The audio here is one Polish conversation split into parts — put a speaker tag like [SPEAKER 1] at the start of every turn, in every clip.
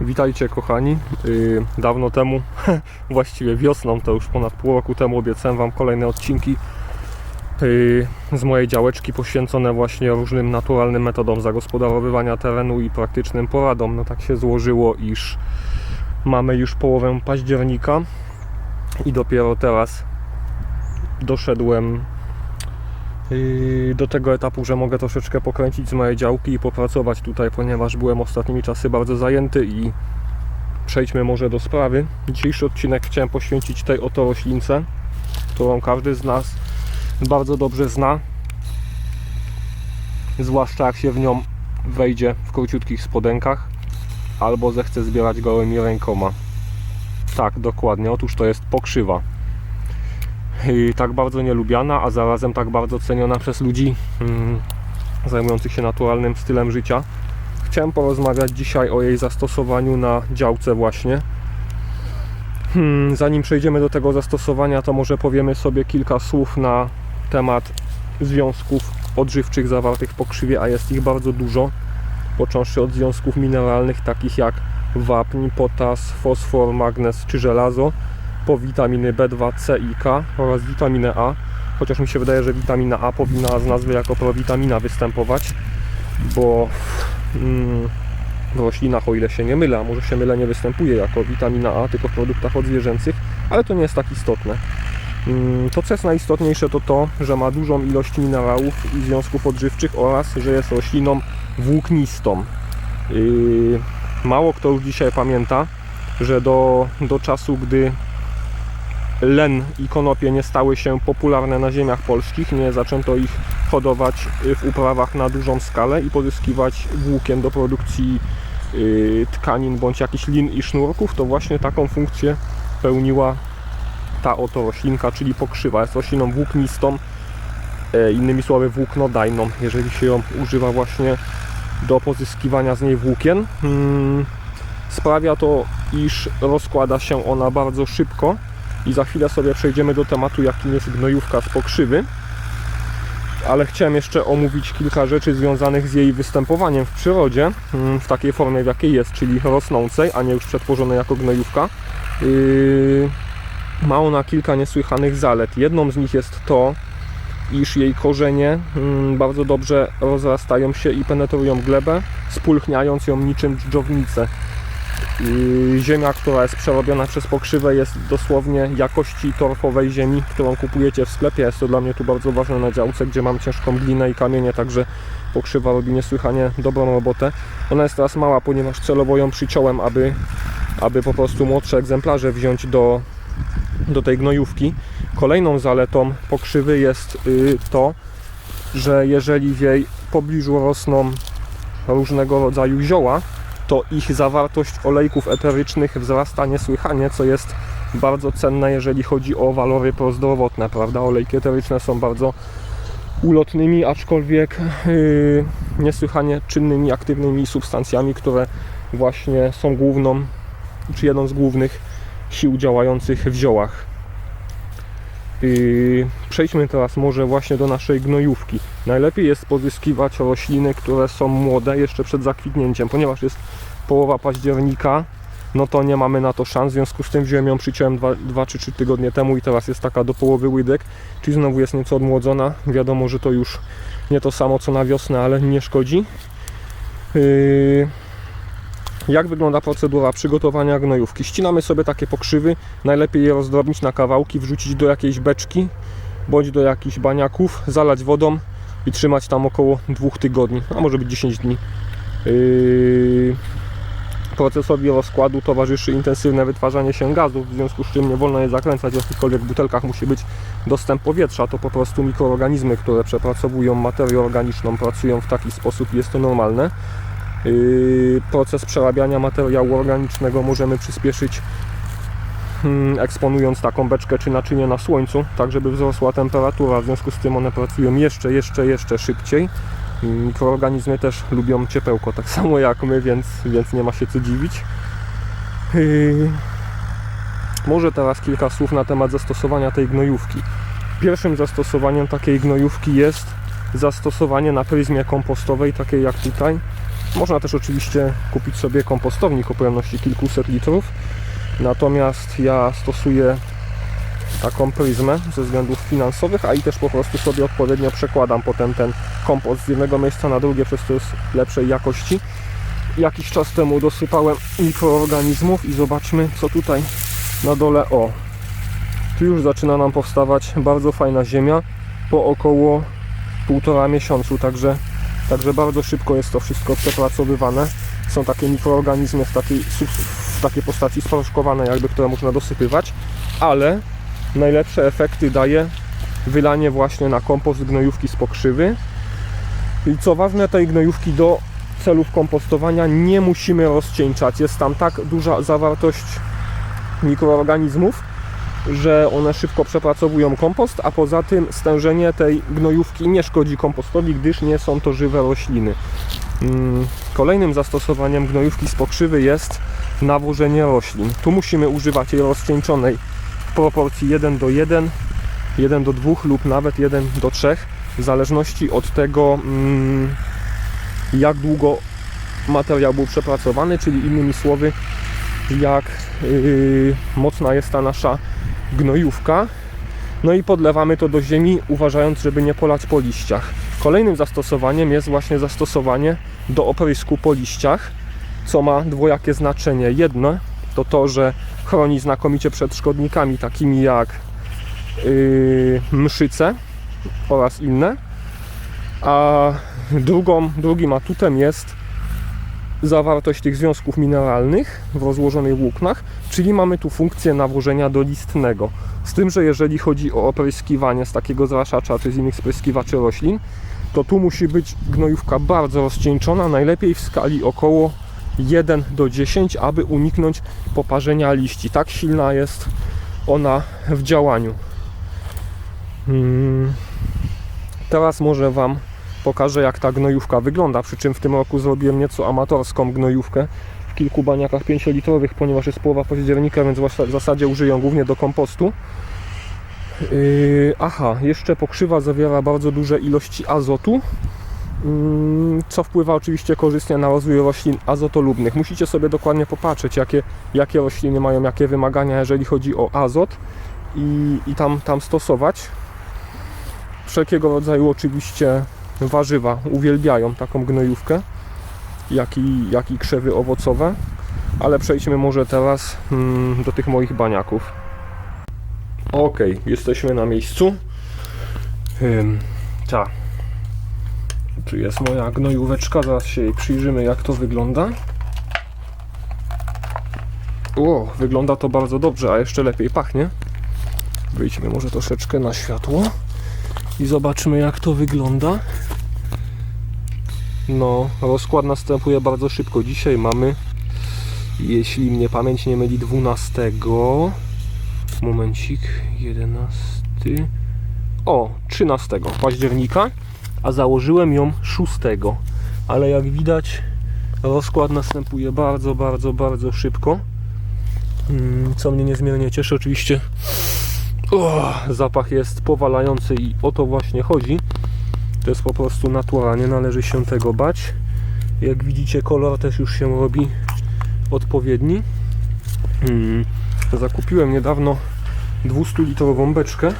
[SPEAKER 1] Witajcie kochani. Yy, Dawno temu, właściwie wiosną, to już ponad pół roku temu obiecałem Wam kolejne odcinki yy, z mojej działeczki poświęcone właśnie różnym naturalnym metodom zagospodarowywania terenu i praktycznym poradom. No tak się złożyło, iż mamy już połowę października i dopiero teraz doszedłem do tego etapu, że mogę troszeczkę pokręcić z mojej działki i popracować tutaj, ponieważ byłem ostatnimi czasy bardzo zajęty i przejdźmy może do sprawy. Dzisiejszy odcinek chciałem poświęcić tej oto roślince, którą każdy z nas bardzo dobrze zna, zwłaszcza jak się w nią wejdzie w króciutkich spodenkach albo zechce zbierać gołymi rękoma. Tak, dokładnie. Otóż to jest pokrzywa tak bardzo nielubiana, a zarazem tak bardzo ceniona przez ludzi mm, zajmujących się naturalnym stylem życia. Chciałem porozmawiać dzisiaj o jej zastosowaniu na działce właśnie. Hmm, zanim przejdziemy do tego zastosowania, to może powiemy sobie kilka słów na temat związków odżywczych zawartych w pokrzywie, a jest ich bardzo dużo, począwszy od związków mineralnych takich jak wapń, potas, fosfor, magnez czy żelazo, po witaminy B2, C i K oraz witaminę A, chociaż mi się wydaje, że witamina A powinna z nazwy jako prowitamina występować, bo mm, w roślinach, o ile się nie mylę, a może się mylę, nie występuje jako witamina A, tylko w produktach odzwierzęcych, ale to nie jest tak istotne. Mm, To, co jest najistotniejsze, to to, że ma dużą ilość minerałów i związków odżywczych oraz, że jest rośliną włóknistą. Yy, Mało kto już dzisiaj pamięta, że do, do czasu, gdy len i konopie nie stały się popularne na ziemiach polskich, nie zaczęto ich hodować w uprawach na dużą skalę i pozyskiwać włókien do produkcji y, tkanin bądź jakichś lin i sznurków, to właśnie taką funkcję pełniła ta oto roślinka, czyli pokrzywa. Jest rośliną włóknistą, e, innymi słowy włóknodajną, jeżeli się ją używa właśnie do pozyskiwania z niej włókien. Mm, Sprawia to, iż rozkłada się ona bardzo szybko i za chwilę sobie przejdziemy do tematu, jakim jest gnojówka z pokrzywy. Ale chciałem jeszcze omówić kilka rzeczy związanych z jej występowaniem w przyrodzie, mm, w takiej formie, w jakiej jest, czyli rosnącej, a nie już przetworzonej jako gnojówka. Yy, Ma ona kilka niesłychanych zalet. Jedną z nich jest to, iż jej korzenie mm, bardzo dobrze rozrastają się i penetrują glebę, spulchniając ją niczym dżdżownicę. Yy, Ziemia, która jest przerobiona przez pokrzywę jest dosłownie jakości torfowej ziemi, którą kupujecie w sklepie. Jest to dla mnie tu bardzo ważne na działce, gdzie mam ciężką glinę i kamienie, także pokrzywa robi niesłychanie dobrą robotę. Ona jest teraz mała, ponieważ celowo ją przyciąłem, aby, aby po prostu młodsze egzemplarze wziąć do, do tej gnojówki. Kolejną zaletą pokrzywy jest yy, to, że jeżeli w jej pobliżu rosną różnego rodzaju zioła, to ich zawartość olejków eterycznych wzrasta niesłychanie, co jest bardzo cenne, jeżeli chodzi o walory prozdrowotne, prawda? Olejki eteryczne są bardzo ulotnymi, aczkolwiek yy, niesłychanie czynnymi, aktywnymi substancjami, które właśnie są główną, czy jedną z głównych sił działających w ziołach. Przejdźmy teraz może właśnie do naszej gnojówki. Najlepiej jest pozyskiwać rośliny, które są młode jeszcze przed zakwitnięciem, ponieważ jest połowa października, no to nie mamy na to szans, w związku z tym wziąłem ją przyciąłem 2 czy 3 tygodnie temu i teraz jest taka do połowy łydek, czyli znowu jest nieco odmłodzona. Wiadomo, że to już nie to samo co na wiosnę, ale nie szkodzi. Yy, jak wygląda procedura przygotowania gnojówki? Ścinamy sobie takie pokrzywy, najlepiej je rozdrobnić na kawałki, wrzucić do jakiejś beczki bądź do jakichś baniaków, zalać wodą i trzymać tam około 2 tygodni, a może być 10 dni. Yy, Procesowi rozkładu towarzyszy intensywne wytwarzanie się gazów, w związku z czym nie wolno je zakręcać w jakichkolwiek butelkach, musi być dostęp powietrza. To po prostu mikroorganizmy, które przepracowują materię organiczną, pracują w taki sposób i jest to normalne. Yy, Proces przerabiania materiału organicznego możemy przyspieszyć mm, eksponując taką beczkę czy naczynie na słońcu, tak żeby wzrosła temperatura, w związku z tym one pracują jeszcze, jeszcze, jeszcze szybciej. Mikroorganizmy też lubią ciepełko, tak samo jak my, więc, więc nie ma się co dziwić. Yy, Może teraz kilka słów na temat zastosowania tej gnojówki. Pierwszym zastosowaniem takiej gnojówki jest zastosowanie na pryzmie kompostowej, takiej jak tutaj, Można też oczywiście kupić sobie kompostownik o pojemności kilkuset litrów. Natomiast ja stosuję taką pryzmę ze względów finansowych, a i też po prostu sobie odpowiednio przekładam potem ten kompost z jednego miejsca na drugie, przez to jest lepszej jakości. Jakiś czas temu dosypałem mikroorganizmów i zobaczmy co tutaj na dole. O, tu już zaczyna nam powstawać bardzo fajna ziemia po około półtora miesiącu, także, także bardzo szybko jest to wszystko przepracowywane. Są takie mikroorganizmy w takiej, w takiej postaci sproszkowane, jakby, które można dosypywać, ale najlepsze efekty daje wylanie właśnie na kompost gnojówki z pokrzywy. I co ważne, tej gnojówki do celów kompostowania nie musimy rozcieńczać. Jest tam tak duża zawartość mikroorganizmów, że one szybko przepracowują kompost, a poza tym stężenie tej gnojówki nie szkodzi kompostowi, gdyż nie są to żywe rośliny. Mm, Kolejnym zastosowaniem gnojówki z pokrzywy jest nawożenie roślin. Tu musimy używać jej rozcieńczonej w proporcji 1 do 1, 1 do 2 lub nawet 1 do 3, w zależności od tego, mm, jak długo materiał był przepracowany, czyli innymi słowy, jak yy, mocna jest ta nasza gnojówka. No i podlewamy to do ziemi, uważając, żeby nie polać po liściach. Kolejnym zastosowaniem jest właśnie zastosowanie do oprysku po liściach, co ma dwojakie znaczenie. Jedno to to, że chroni znakomicie przed szkodnikami takimi jak yy, mszyce oraz inne. A drugą, drugim atutem jest zawartość tych związków mineralnych w rozłożonych włóknach, czyli mamy tu funkcję nawożenia dolistnego. Z tym, że jeżeli chodzi o opryskiwanie z takiego zraszacza czy z innych spryskiwaczy roślin, to tu musi być gnojówka bardzo rozcieńczona, najlepiej w skali około 1 do 10, aby uniknąć poparzenia liści. Tak silna jest ona w działaniu. Hmm. Teraz może Wam pokażę jak ta gnojówka wygląda, przy czym w tym roku zrobiłem nieco amatorską gnojówkę w kilku baniakach 5-litrowych, ponieważ jest połowa października, więc w zasadzie użyję głównie do kompostu. Yy, aha, jeszcze pokrzywa zawiera bardzo duże ilości azotu, yy, co wpływa oczywiście korzystnie na rozwój roślin azotolubnych. Musicie sobie dokładnie popatrzeć, jakie, jakie rośliny mają jakie wymagania, jeżeli chodzi o azot i, i tam, tam stosować. Wszelkiego rodzaju oczywiście warzywa uwielbiają taką gnojówkę, jak i, jak i krzewy owocowe. Ale przejdźmy może teraz mm, do tych moich baniaków. Ok, jesteśmy na miejscu. Ym, ta. Tu jest moja gnojóweczka, zaraz się jej przyjrzymy jak to wygląda. O, wygląda to bardzo dobrze, a jeszcze lepiej pachnie. Wyjdźmy może troszeczkę na światło i zobaczymy jak to wygląda. No, rozkład następuje bardzo szybko. Dzisiaj mamy, jeśli mnie pamięć nie myli, 12. Momencik, 11. O, 13 października, a założyłem ją 6. Ale jak widać, rozkład następuje bardzo, bardzo, bardzo szybko. Mm, Co mnie niezmiernie cieszy, oczywiście o, zapach jest powalający i o to właśnie chodzi. To jest po prostu natura, nie należy się tego bać. Jak widzicie, kolor też już się robi odpowiedni. Hmm. Zakupiłem niedawno 200-litrową beczkę,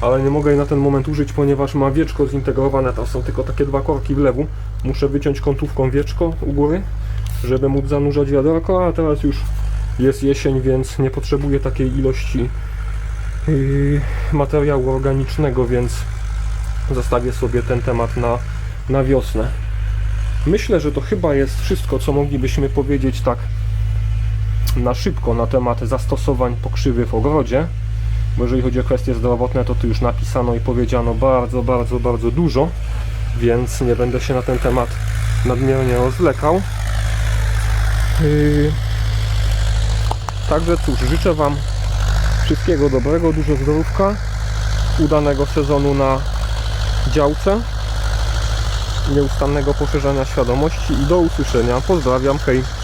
[SPEAKER 1] ale nie mogę jej na ten moment użyć, ponieważ ma wieczko zintegrowane. Tam są tylko takie dwa korki wlewu. Muszę wyciąć kątówką wieczko u góry, żeby móc zanurzać wiaderko, a teraz już jest jesień, więc nie potrzebuję takiej ilości materiału organicznego, więc zostawię sobie ten temat na, na wiosnę. Myślę, że to chyba jest wszystko, co moglibyśmy powiedzieć tak na szybko na temat zastosowań pokrzywy w ogrodzie. Bo jeżeli chodzi o kwestie zdrowotne, to tu już napisano i powiedziano bardzo, bardzo, bardzo dużo, więc nie będę się na ten temat nadmiernie rozlekał. Yy... Także cóż, życzę Wam wszystkiego dobrego, dużo zdrówka, udanego sezonu na działce, nieustannego poszerzania świadomości i do usłyszenia. Pozdrawiam, hej!